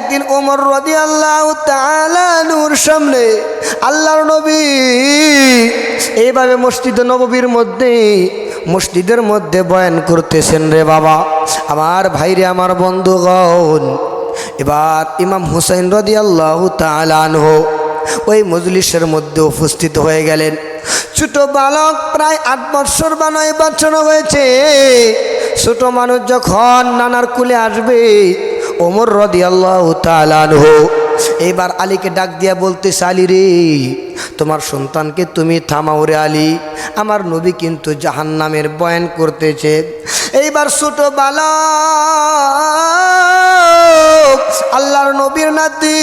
একদিন ওমর রদি আল্লাহ নূর সামনে আল্লাহর নবী এইভাবে মসজিদ নববীর মধ্যে, মসজিদের মধ্যে বয়ান করতেছেন রে বাবা। আমার ভাইরে, আমার বন্ধুগণ, এবার ইমাম হুসাইন রদি আল্লাহ তালানহ ওই মজলিসের মধ্যে উপস্থিত হয়ে গেলেন। ছোট বালক প্রায় আট বৎসর বা নয় বছর হয়েছে। ছোট মানুষ যখন নানার কুলে আসবে ওমর রদি আল্লাহ তালানহ এবার আলীকে ডাক দিয়া বলতেছে, আলী রে, তোমার সন্তানকে তুমি থামাও রে আলী, আমার নবী কিন্তু জাহান্নামের বয়ান করতেছে। এইবার ছোট বালক আল্লাহর নবীর নাতি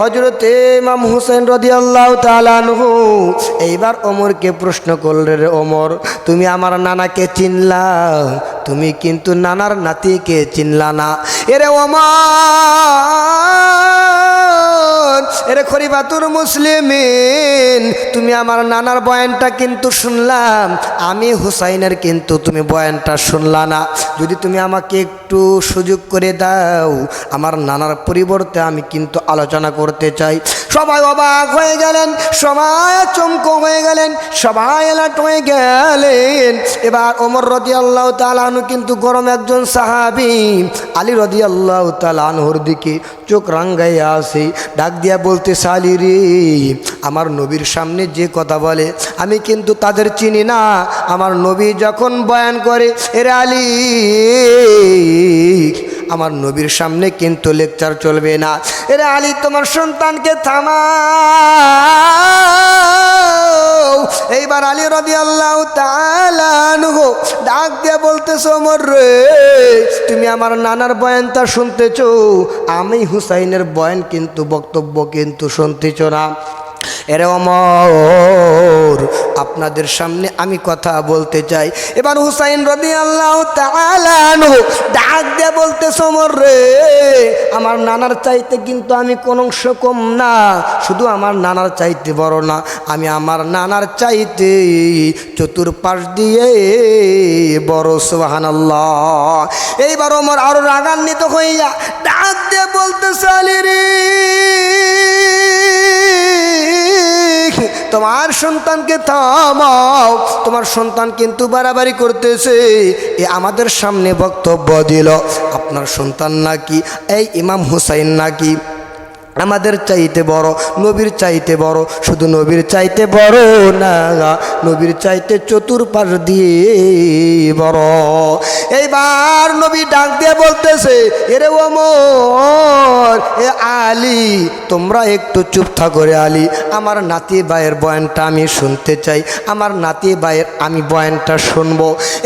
হজরতে ইমাম হুসেন রদি আল্লাহ তালানহু এইবার ওমরকে প্রশ্ন করলে রে ওমর, তুমি আমার নানাকে চিনলা? তুমি কিন্তু নানার নাতিকে চিনলা না। এরে ওমর! এরে খরিবাতুর মুসলিমিন, তুমি আমার নানার বয়ানটা কিন্তু শুনলাম। আমি হুসাইনের কিন্তু তুমি বয়ানটা শুনলা না। যদি তুমি আমাকে একটু সুযোগ করে দাও, আমার নানার পরিবর্তে আমি কিন্তু আলোচনা করতে চাই। সবাই অবাক হয়ে গেলেন, সবাই চমক হয়ে গেলেন, সবাই এলাট হয়ে গেলেন। এবার ওমর রদি আল্লাহ তালানু কিন্তু গরম একজন সাহাবি। আলী রদি আল্লাহ তালানহর দিকে চোখ রাঙ্গাইয়া আসে ডাক দিয়া বলতে সালি রে, আমার নবীর সামনে যে কথা বলে, আমি কিন্তু তাদের চিনি না। আমার নবী যখন বয়ান করে, এর আলী, আমার নবীর সামনে কিন্তু লেকচার চলবে না। এরে আলী, তোমার সন্তানকে থামা। এইবার আলী রবি আল্লাহ তালানো ডাক দিয়ে বলতেছ মোর রে, তুমি আমার নানার বয়ানটা শুনতেছ? আমি হুসাইনের বয়ান কিন্তু, বক্তব্য কিন্তু শুনতেছ না। এরে অমর আপনাদের সামনে আমি কথা বলতে চাই। এবার হুসাইন রদি আল্লাহ ডাক দিয়ে বলতে সমর রে, আমার নানার চাইতে কিন্তু আমি কোন অংশ কম না। শুধু আমার নানার চাইতে বড় না, আমি আমার নানার চাইতে চতুর্পাশ দিয়ে বড় সোহান আল্লাহ এইবার ওমর আরও রাগান্বিত হইয়া ডাক সন্তানকে থামাও। তোমার সন্তান কিন্তু বাড়াবাড়ি করতেছে। এ আমাদের সামনে বক্তব্য দিল। আপনার সন্তান নাকি? এই ইমাম হুসাইন নাকি? আমাদের চাইতে বড়, নবীর চাইতে বড়, শুধু নবীর চাইতে বড় না, নবীর চাইতে চতুর্পাশ দিয়ে বড়। এইবার নবী ডাক দিয়ে বলতেছে, এরে ওমর, এ আলী, তোমরা একটু চুপ থাকো রে আলী। আমার নাতি ভাইয়ের বয়ানটা আমি শুনতে চাই, আমার নাতি ভাইয়ের আমি বয়ানটা শুনব।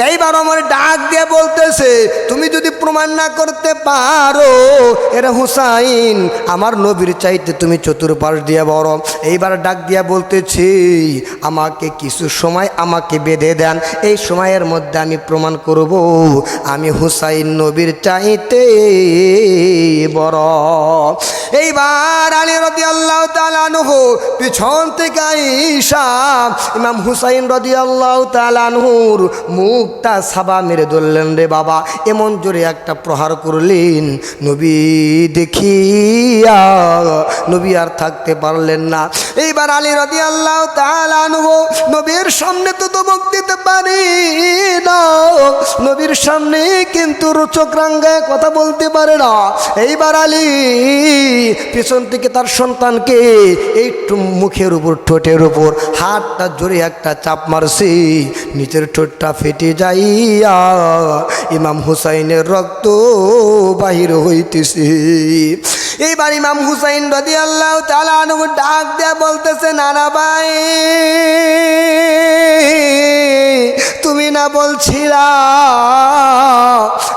এইবার আমার ডাক দিয়ে বলতেছে, তুমি যদি প্রমাণ না করতে পারো, এরে হুসাইন, আমার নবীর চাইতে তুমি চতুর্পাশ দিয়ে বড়। এইবার ডাক দিয়া বলতেছি, আমাকে কিছু সময় আমাকে বেঁধে দেন। এই সময়ের মধ্যে আমি প্রমাণ করব, আমি হুসাইন নবীর চাইতে বড়। এইবার আলী রদি আল্লাহ তালানহ পিছন থেকে আইসা ইমাম হুসাইন রদি আল্লাহ তালানহুর মুখটা সাবা মেরে ধরলেন রে বাবা। এমন জোরে একটা প্রহার করলেন, নবী দেখিয়া নবী আর থাকতে পারলেন না। এইবার আলী রদি আল্লাহ তালানহ নবীর সামনে তো দমক দিতে পারি না। নবীর সামনে কিন্তু রোচক রাঙ্গায় কথা বলতে পারে না। এইবার আলী পিছন থেকে তার সন্তানকে এই মুখের উপর, ঠোঁটের উপর হাতটা জোরে একটা চাপ মারছি নিচের ঠোঁটটা ফেটে যাইয়া ইমাম হুসাইনের রক্ত বাহির হইতেছে। এইবার ইমাম হুসাইন রদি আল্লাহ তালানু ডাক দেয়া বলতেছে, নানা ভাই, তুমি না বলছিলা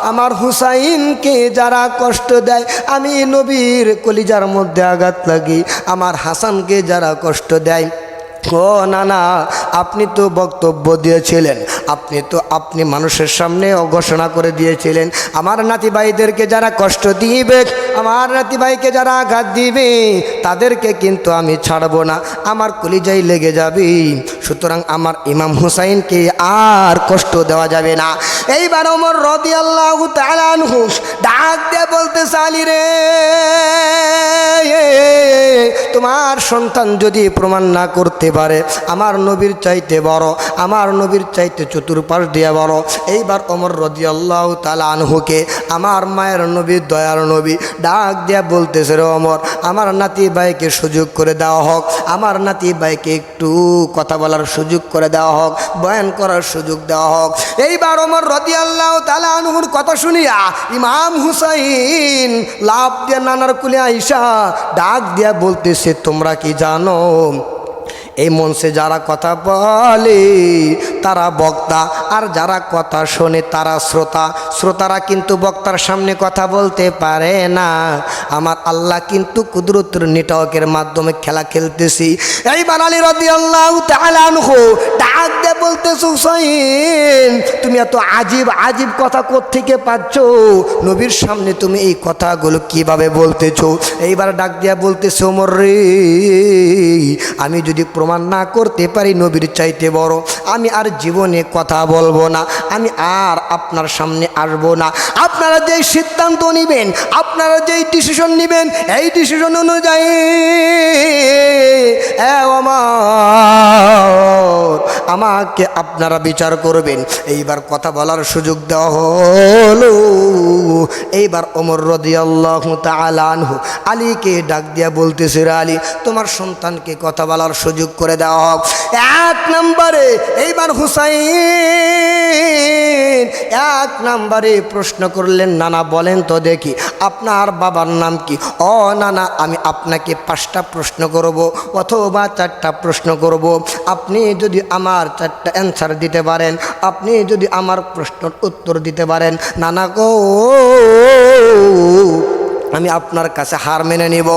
আমার হুসাইনকে যারা কষ্ট দেয়, আমি নবীর কলিজার মধ্যে আঘাত লাগি, আমার হাসানকে যারা কষ্ট দেয়? ও না না, আপনি তো বক্তব্য দিয়েছিলেন। আপনি তো, আপনি মানুষের সামনে ঘোষণা করে দিয়েছিলেন। আমার নাতি ভাইদেরকে যারা কষ্ট দিবে, আমার নাতি ভাইকে যারা আঘাত দিবে, তাদেরকে কিন্তু আমি ছাড়বো না। আমার কলিজাই লেগে যাবে। সুতরাং আমার ইমাম হুসাইনকে আর কষ্ট দেওয়া যাবে না। এইবার ওমর রদি আল্লাহ ডাক দিয়ে বলতে চালি রে তোমার সন্তান যদি প্রমাণ না করতে পারে, আমার নবীর চাইতে বড়, আমার নবীর চাইতে চতুর্পাশ দিয়ে বড়। এইবার অমর রদি আল্লাহ তালানহুকে আমার মায়ের নবী, দয়ার নবী ডাক দিয়া বলতেছে, রে অমর আমার নাতি ভাইকে সুযোগ করে দেওয়া হোক, আমার নাতি ভাইকে একটু কথা বলার সুযোগ করে দেওয়া হোক, বয়ান করার সুযোগ দেওয়া হোক। এইবার অমর আল্লাহ তালানহুর কথা শুনিয়া ইমাম হুসাইন লাভ দিয়া নানার কুলে আইসা ডাক দিয়া বলতেছে তোমরা কি জানো? এই মঞ্চে যারা কথা বলে তারা বক্তা, আর যারা কথা শোনে তারা শ্রোতা। শ্রোতারা কিন্তু বক্তার সামনে কথা বলতে পারে না। আমার আল্লাহ কিন্তু কুদরতের নেটওয়ার্কের মাধ্যমে খেলা খেলতেছি। এই বানালি রদি আল্লাহ ডাক তুমি এত আজীব আজীব কথা থেকে পাচ্ছ? নবীর সামনে তুমি এই কথাগুলো কীভাবে বলতেছ? এইবার ডাক দিয়া বলতেছে, ওমর রে, আমি যদি প্রমাণ না করতে পারি নবীর চাইতে বড়, আমি আর জীবনে কথা বলব না, আমি আর আপনার সামনে আসব না। আপনারা যেই সিদ্ধান্ত নেবেন, আপনারা যেই ডিসিশন নেবেন, এই ডিসিশন অনুযায়ী আমাকে আপনারা বিচার করবেন। এইবার কথা বলার সুযোগ দেওয়া হলো। এইবার ওমর রদি আল্লাহ তালানহু আলীকে ডাক দিয়া বলতেছে আলী, তোমার সন্তানকে কথা বলার সুযোগ করে দেওয়া হোক এক নম্বরে এইবার হুসাইন এক নম্বরে প্রশ্ন করলেন, নানা, বলেন তো দেখি, আপনার বাবার নাম কি? ও নানা, আমি আপনাকে পাঁচটা প্রশ্ন করব, অথবা চারটা প্রশ্ন করব। আপনি যদি আমার চারটা অ্যান্সার দিতে পারেন, আপনি যদি আমার প্রশ্নের উত্তর দিতে পারেন, নানা গো, আমি আপনার কাছে হার মেনে নিব।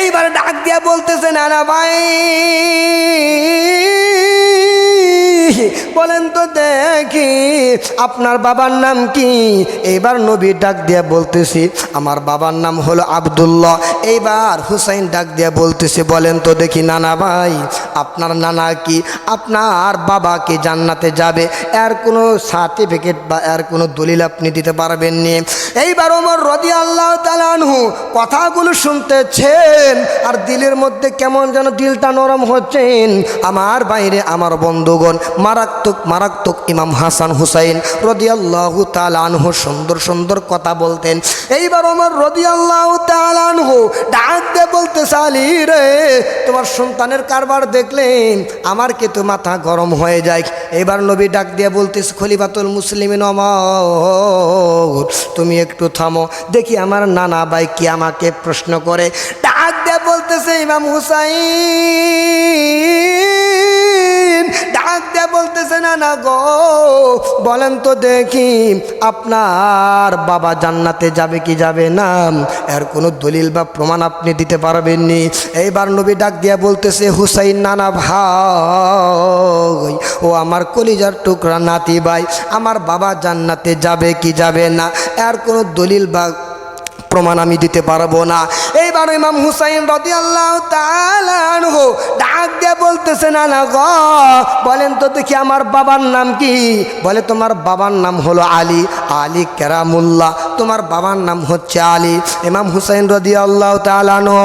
এইবার ডাক দিয়া বলতেছে, নানা ভাই বলেন তো দেখি, আপনার বাবার নাম কি? এইবার নবী ডাক দিয়া বলতেছি, আমার বাবার নাম হলো আবদুল্লাহ। এইবার হুসাইন ডাক দিয়া বলতেছে, বলেন তো দেখি নানা ভাই, আপনার নানা কি? আপনার বাবা কি জান্নাতে যাবে? এর কোনো সার্টিফিকেট বা এর কোনো দলিল আপনি দিতে পারবেন নি? এইবার ওমর রদি আল্লাহ তালানহু কথাগুলো শুনতেছেন, আর দিলের মধ্যে কেমন যেন দিলটা নরম হচ্ছেন। আমার বাইরে আমার বন্ধুগণ মারাত্মক মারাত্মক ইমাম হাসান হুসাইন রদিয়াল্লাহু তালানহু সুন্দর সুন্দর কথা বলতেন। এইবার আমার রদিয়াল্লাহু তালানহু ডাক দিয়ে বলতে চালি রে, তোমার সন্তানের কারবার দেখলেন, আমার কিন্তু মাথা গরম হয়ে যায়? এবার নবী ডাক দিয়ে বলতেছে, খলিফাতুল মুসলিমিন অমর তুমি একটু থামো, দেখি আমার নানা ভাই কি আমাকে প্রশ্ন করে। ডাক দিয়ে বলতেছে ইমাম হুসাইন ডাক দিয়ে বলতেছে, না না গো, বলেন তো দেখি, আপনার বাবা জান্নাতে যাবে কি যাবে না? এর কোনো দলিল বা প্রমাণ আপনি দিতে পারবেননি এইবার নবী ডাক দিয়া বলতেছে, হুসাইন নানা ভাই, ও আমার কলিজার টুকরা নাতি ভাই, আমার বাবা জান্নাতে যাবে কি যাবে না? এর কোনো দলিল বা প্রমাণ আমি দিতে পারব না। এইবার ইমাম হুসাইন রদি আল্লাহ ডাক দিয়ে বলতেছে, না না গ, বলেন তো দেখি আমার বাবার নাম কি? বলে, তোমার বাবার নাম হলো আলী আলী কেরামুল্লাহ, তোমার বাবার নাম হচ্ছে আলী। ইমাম হুসাইন রদি আল্লাহ তালানো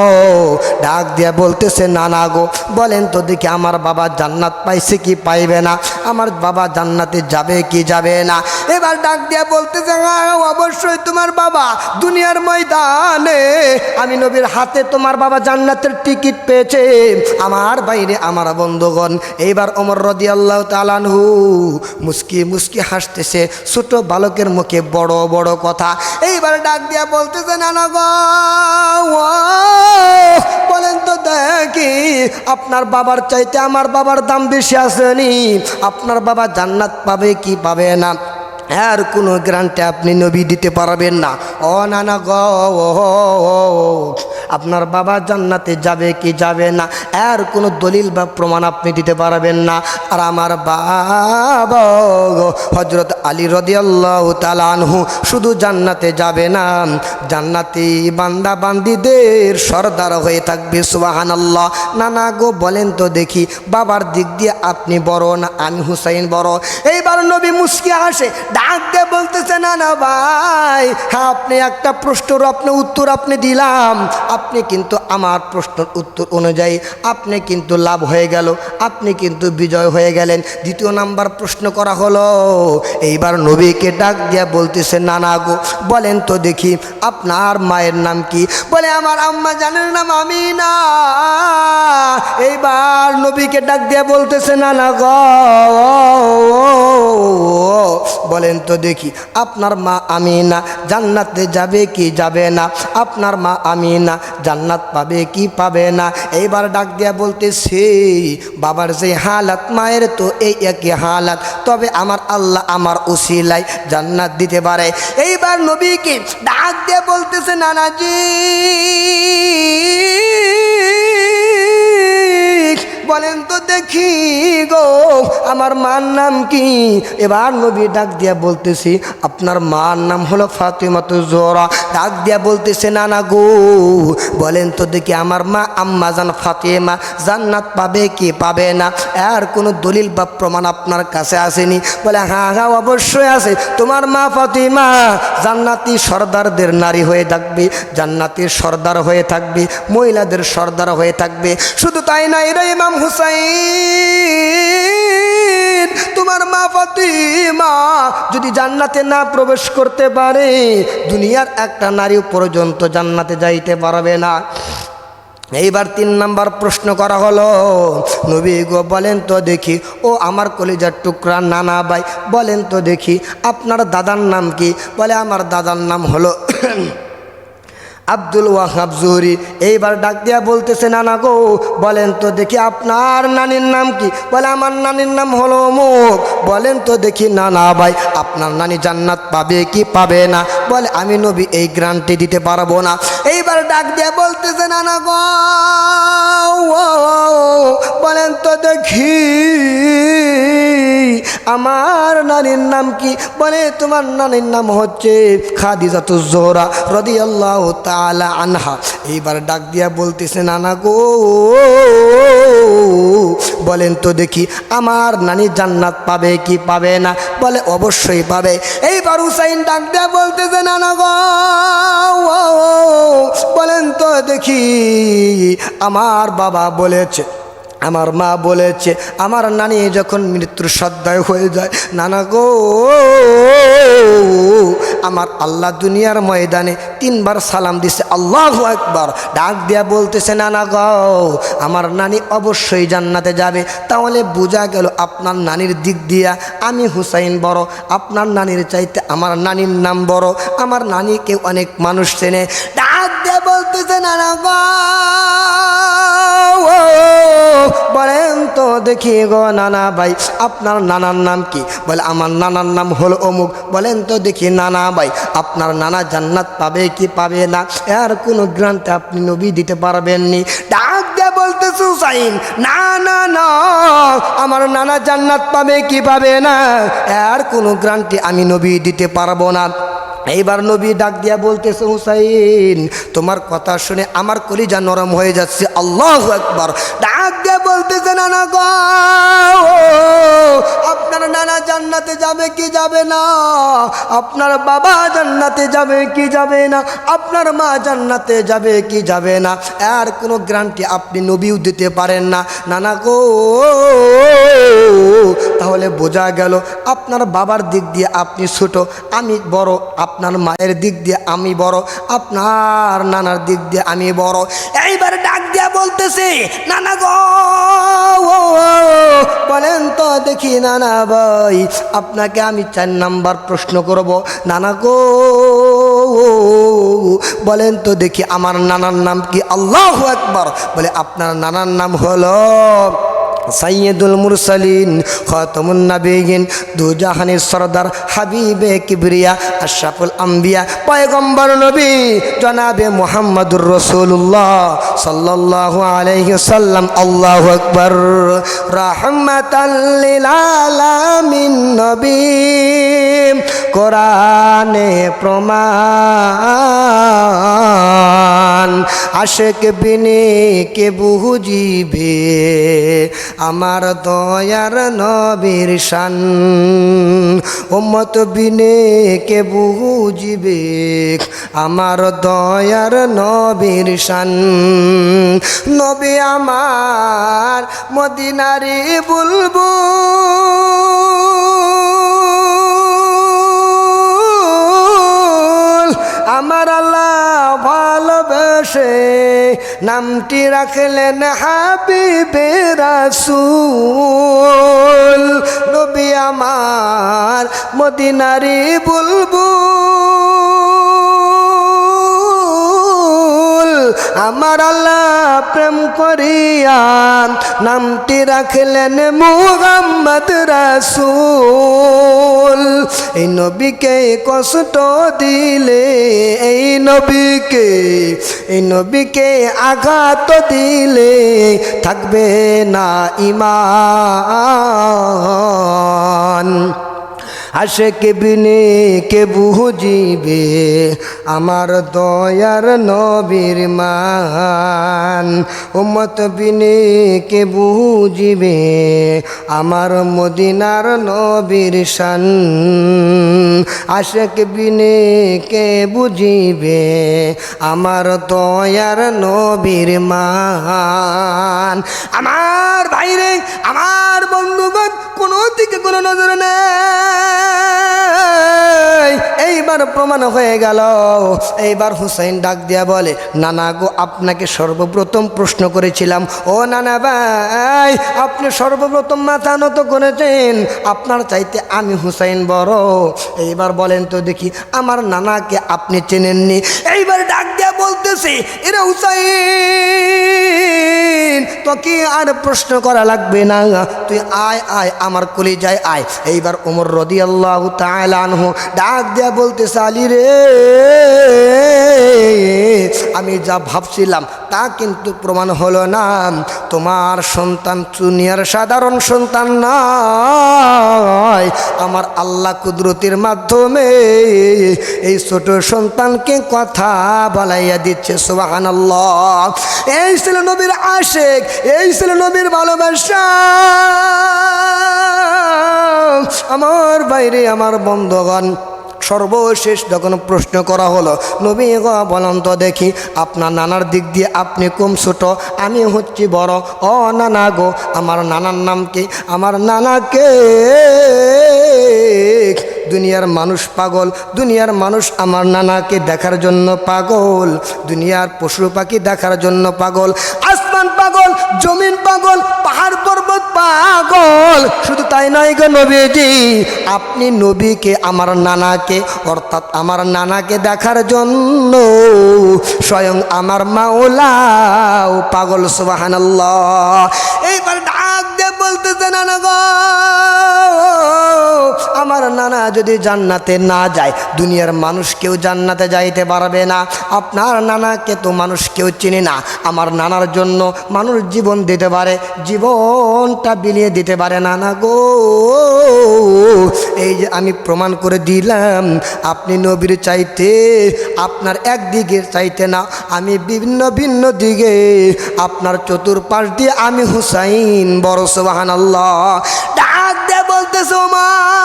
ডাক দিয়ে বলতেছে, না না গো, বলেন তো দেখি আমার বাবা জান্নাত পাইছে কি পাইবে না? আমার বাবা জান্নাতে যাবে কি যাবে না? এবার ডাক দিয়ে বলতেছে "হ্যাঁ, অবশ্যই তোমার বাবা দুনিয়ার ময়দানে। আমি নবীর হাতে তোমার বাবা জান্নাতের টিকিট পেয়েছে। আমার বাইরে আমার বন্ধুগণ। এইবার অমর রদি আল্লাহ তালানহু মুস্কি মুস্কি হাসতেছে ছোট বালকের মুখে বড় বড় কথা। এইবার ডাক দিয়া বলতেছে নানা গো বলেন তো দেখি আপনার বাবার চাইতে আমার বাবার দাম বেশি আসেনি আপনার বাবা জান্নাত পাবে কি পাবে না? আর কোনো গ্রান্টে আপনি নবী দিতে পারবেন না। ও নানা গ আপনার বাবা জান্নাতে যাবে কি যাবে না? এর কোনো দলিল বা প্রমাণ আপনি দিতে পারবেন না। আর আমার বাবা হজরত আলী রদিয়াল্লাহ তালানহু শুধু জান্নাতে যাবে না, জান্নাতি বান্দা বান্দিদের সর্দার হয়ে থাকবে সুবাহান আল্লাহ নানা গো, বলেন তো দেখি, বাবার দিক দিয়ে আপনি বড় না আমি হুসাইন বড়? এইবার নবী মুসকি আসে ডাক বলতেছে, না না ভাই হ্যাঁ আপনি একটা প্রশ্নের আপনি উত্তর আপনি দিলাম। আপনি কিন্তু আমার প্রশ্নের উত্তর অনুযায়ী আপনি কিন্তু লাভ হয়ে গেল, আপনি কিন্তু বিজয় হয়ে গেলেন। দ্বিতীয় নাম্বার প্রশ্ন করা হলো, এইবার নবীকে ডাক দিয়া বলতেছে, না না গো, বলেন তো দেখি, আপনার মায়ের নাম কি? বলে, আমার আম্মা জানেন নাম আমি না এইবার নবীকে ডাক দিয়া বলতেছে, না না গো। বলেন তো দেখি আপনার মা আমিনা, জান্নাতে যাবে কি যাবে না? আপনার মা আমিনা, জান্নাত পাবে কি পাবে না? এইবার ডাক দিয়া বলতেছে, বাবার যে হালাত, মায়ের তো এই একই হালাত। তবে আমার আল্লাহ আমার উসিলাই জান্নাত দিতে পারে। এইবার নবীকে ডাক দিয়ে বলতেছে, নানাজি, বলেন তো দেখি গো, আমার মার নাম কি? এবার নবী ডাক দিয়া বলতেছি, আপনার মার নাম হলো ফাতেমাতু জোরা ডাক দিয়া বলতেছে, নানা গো, বলেন তো দেখি আমার মা আম্মা জান ফাতেমা, জান্নাত পাবে কি পাবে না? আর কোনো দলিল বা প্রমাণ আপনার কাছে আসেনি? বলে হ্যাঁ হ্যাঁ অবশ্যই আছে। তোমার মা ফাতিমা জান্নাতি সর্দারদের নারী হয়ে থাকবে, জান্নাতির সর্দার হয়ে থাকবে, মহিলাদের সর্দার হয়ে থাকবে। শুধু তাই না এরা ইমাম হুসাইন তোমার মা ফাতিমা যদি জান্নাতে না প্রবেশ করতে পারে, দুনিয়ার একটা নারী পর্যন্ত জান্নাতে যাইতে পারবে না। এইবার তিন নাম্বার প্রশ্ন করা হলো, নবী গো বলেন তো দেখি, ও আমার কলিজার টুকরা নানা ভাই, বলেন তো দেখি, আপনার দাদার নাম কি? বলে, আমার দাদার নাম হলো আব্দুল ওয়াহাব জুহরি এইবার ডাক দিয়া বলতেছে, নানা গো, বলেন তো দেখি আপনার নানির নাম কি? বলে, আমার নানির নাম হলো মুখ বলেন তো দেখি, নানা ভাই, আপনার নানি জান্নাত পাবে কি পাবে না? বলে, আমি নবী, এই গ্রান্টি দিতে পারব না। এইবার ডাক দিয়া বলতেছে, নানা গো, বলেন তো দেখি, আমার নানির নাম কি? বলে, তোমার নানির নাম হচ্ছে খাদিজাতু জোহরা রদিয়াল্লাহু তাআলা আনহা। এইবার ডাক দিয়া বলতেছে, নানা গো, বলেন তো দেখি, আমার নানি জান্নাত পাবে কি পাবে না? বলে, অবশ্যই পাবে। এইবার হুসাইন ডাক দিয়া বলতেছে, নানা গো, বলেন তো দেখি, আমার বাবা বলেছে, আমার মা বলেছে, আমার নানি যখন মৃত্যুর সদ্দায় হয়ে যায়, নানা গো আমার আল্লাহ দুনিয়ার ময়দানে তিনবার সালাম দিছে, আল্লাহ একবার ডাক দিয়া বলতেছে, নানা গাও আমার নানি অবশ্যই জান্নাতে যাবে। তাহলে বোঝা গেল আপনার নানির দিক দিয়া আমি হুসাইন বড়। আপনার নানির চাইতে আমার নানির নাম বড়। আমার নানিকে অনেক মানুষ চেনে। ডাক দিয়া বলতেছে, নানা গো বলেন তো দেখি গো নানা ভাই, আপনার নানার নাম কি? বলে, আমার নানার নাম হলো অমুক। বলেন তো দেখি নানা ভাই, আপনার নানা জান্নাত পাবে কি পাবে না? এর কোনো গ্রান্ট আপনি নবী দিতে পারবেননি ডাক দিয়ে বলতে সুসাইন না না না, আমার নানা জান্নাত পাবে কি পাবে না? এর কোনো গ্রান্টি আমি নবী দিতে পারব না। এইবার নবী ডাক দিয়া বলতেছে, হুসাইন, তোমার কথা শুনে আমার কলিজা নরম হয়ে যাচ্ছে। আল্লাহ একবার ডাক বলতেছে, নানা গো, আপনার নানা জান্নাতে যাবে কি যাবে না? আপনার বাবা জান্নাতে যাবে কি যাবে না? আপনার মা জান্নাতে যাবে কি যাবে না? আর কোনো গ্রান্টি আপনি নবীও দিতে পারেন না। নানা গো, তাহলে বোঝা গেল আপনার বাবার দিক দিয়ে আপনি ছোট, আমি বড়, আপনার মায়ের দিক দিয়ে আমি বড়, আপনার নানার দিক দিয়ে আমি বড়। এইবার ডাক বলতেছে, নানা গো বলেন তো দেখি নানা ভাই, আপনাকে আমি চার নাম্বার প্রশ্ন করব। নানা গো বলেন তো দেখি আমার নানার নাম কি আল্লাহ একবার বলে, আপনার নানার নাম হলো সাইয়দুল মুরসালিন, খতমুন নাবিগিন দুজাহানের সরদার হাবিবে কিবরিয়া, আশরাফুল আম্বিয়া, পয়গম্বর নবী জনাবে মোহাম্মদুর রসুল্লাহ সাল্লাল্লাহু আলাইহি সাল্লাম আল্লাহু আকবার। রাহমাতাল্লিল আলামিন নবী। কোরআনে প্রমাণ, আশেক বিনে কে বুঝিবে আমার দয়ার নবীর শান। ওমত বিনে কে বুঝিবে? আমার দয়ার নবীর শান। নবী আমার মদিনারি বুলবুল। আমার আল্লাহ ভালোবেসে নামটি রাখলেন হাবিবে রাসূল। নবী আমার মদিনারি বুলবুল। আমার আল্লাহ প্রেম করিয়া নামটি রাখলেন মুহাম্মদ রাসূল। এই নবীকে কষ্ট দিলে এই নবীকে এই নবীকে আঘাত দিলে থাকবে না ইমান। আশেক বিনে কে বুঝিবে? আমার দয়ার নবীর মান। উম্মত বিনে কে বুঝিবে? আমার মদিনার নবীর শান। আশেক বিনে কে বুঝিবে? আমার দয়ার নবীর মান। আমার ভাইরে, আমার বন্ধুগণ কোনো দিকে কোনো নজর নেই। এইবার প্রমাণ হয়ে গেল। এইবার হুসাইন ডাক দিয়া বলে, নানা গো, আপনাকে সর্বপ্রথম প্রশ্ন করেছিলাম। ও নানা ভাই, আপনি সর্বপ্রথম মাথা নত করেছেন। আপনার চাইতে আমি হুসাইন বড়। এইবার বলেন তো দেখি, আমার নানাকে আপনি চেনেননি? এইবার ডাক দিয়া বলতেছে, এরা হুসাইন তো কি আর প্রশ্ন করা লাগবে না। তুই আয় আয় আমার কলি যায় আয়। এইবার ওমর রদি আল্লাহ আনহু ডাক দেয়া বলতে আলী রে, আমি যা ভাবছিলাম তা কিন্তু প্রমাণ হলো না। তোমার সন্তান চুনিয়ার সাধারণ সন্তান নয় আমার আল্লাহ কুদরতির মাধ্যমে এই ছোট সন্তানকে কথা বলাইয়া দিচ্ছে সুবাহান এই ছিল নবীর আশেক, এই ছিল নবীর ভালোবাসা। আমার বাইরে আমার বন্ধগণ। সর্বশেষ যখন প্রশ্ন করা হলো, নবী গ, বলেন তো দেখি, আপনার নানার দিক দিয়ে আপনি কম ছোট? আমি হচ্ছি বড়। অ নানা গো, আমার নানার নাম কি? আমার নানাকে দুনিয়ার মানুষ পাগল, দুনিয়ার মানুষ আমার নানাকে দেখার জন্য পাগল, দুনিয়ার পশু পাখি দেখার জন্য পাগল। আসমান পাগল, জমিন পাগল, পাহাড় পর্বত পাগল। শুধু তাই নয় গো নবীজি, আপনি নবীকে, আমার নানাকে, অর্থাৎ আমার নানাকে দেখার জন্য স্বয়ং আমার মাওলাও পাগল, সুবাহানাল্লাহ। এইবার ডাক দিয়ে বলতেছে, নানা গো আমার নানা যদি জান্নাতে না যায়, দুনিয়ার মানুষ কেউ জান্নাতে যাইতে পারবে না। আপনার নানাকে তো মানুষ কেউ চিনে না। আমার নানার জন্য মানুষ জীবন দিতে পারে, জীবনটা বিলিয়ে দিতে পারে নানা গো। এই যে আমি প্রমাণ করে দিলাম, আপনি নবীর চাইতে, আপনার একদিকে চাইতে না, আমি বিভিন্ন ভিন্ন দিকে, আপনার চতুর্পাশ দিয়ে আমি হুসাইন, বড় সোবাহান আল্লাহ ডাক দিয়ে বলতেছে, ওমার!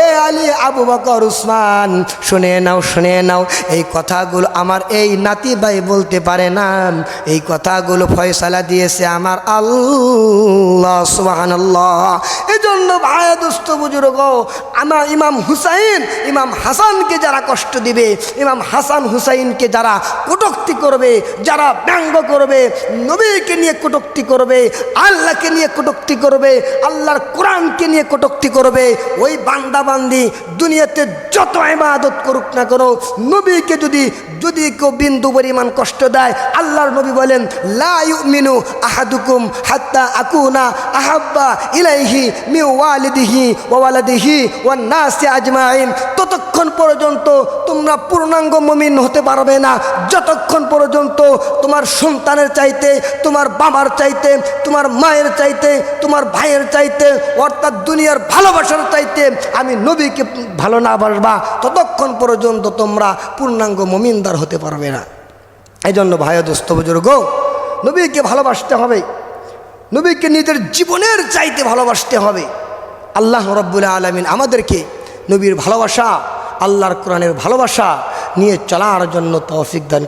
এ আলী আবু বকর উসমান, শুনে নাও শুনে নাও, এই কথাগুলো আমার এই নাতি ভাই বলতে পারে না। এই কথাগুলো ফয়সালা দিয়েছে আমার আল্লাহ সুবাহান আল্লাহ এই জন্য ভাই দুস্থ বুজুর্গ, আমার ইমাম হুসাইন, ইমাম হাসানকে যারা কষ্ট দিবে, ইমাম হাসান হুসাইনকে যারা কটুক্তি করবে, যারা ব্যঙ্গ করবে, নবীকে নিয়ে কটুক্তি করবে, আল্লাহকে নিয়ে কটুক্তি করবে, আল্লাহর কোরআনকে নিয়ে কটুক্তি করবে, ওই বান্দাবান্দি, দুনিয়াতে যত ইবাদত করুক না করো নবীকে যদি যদি কেউ বিন্দু পরিমাণ কষ্ট দেয়, আল্লাহর নবী বলেন, লা মিনু আহাদুকুম হাত্তা আকুনা আহাব্বা ইলাইহি মিউ ওয়ালিদিহি ওয়া ওয়ালাদিহি ওয়ান নাসি আজমাইন। ততক্ষণ পর্যন্ত তোমরা পূর্ণাঙ্গ মমিন হতে পারবে না, যতক্ষণ পর্যন্ত তোমার সন্তানের চাইতে, তোমার বাবার চাইতে, তোমার মায়ের চাইতে, তোমার ভাইয়ের চাইতে, অর্থাৎ দুনিয়ার ভালোবাসার চাইতে আমি নবীকে ভালো না বাসবা, ততক্ষণ পর্যন্ত তোমরা পূর্ণাঙ্গ মমিনদার হতে পারবে না। এই জন্য ভাই দোস্ত বুজুর্গ, নবীকে ভালোবাসতে হবে। নবীকে নিজের জীবনের চাইতে ভালোবাসতে হবে। আল্লাহ রব্বুল আলমিন আমাদেরকে নবীর ভালোবাসা আল্লাহর কোরআনের ভালোবাসা নিয়ে চলার জন্য তৌফিক দান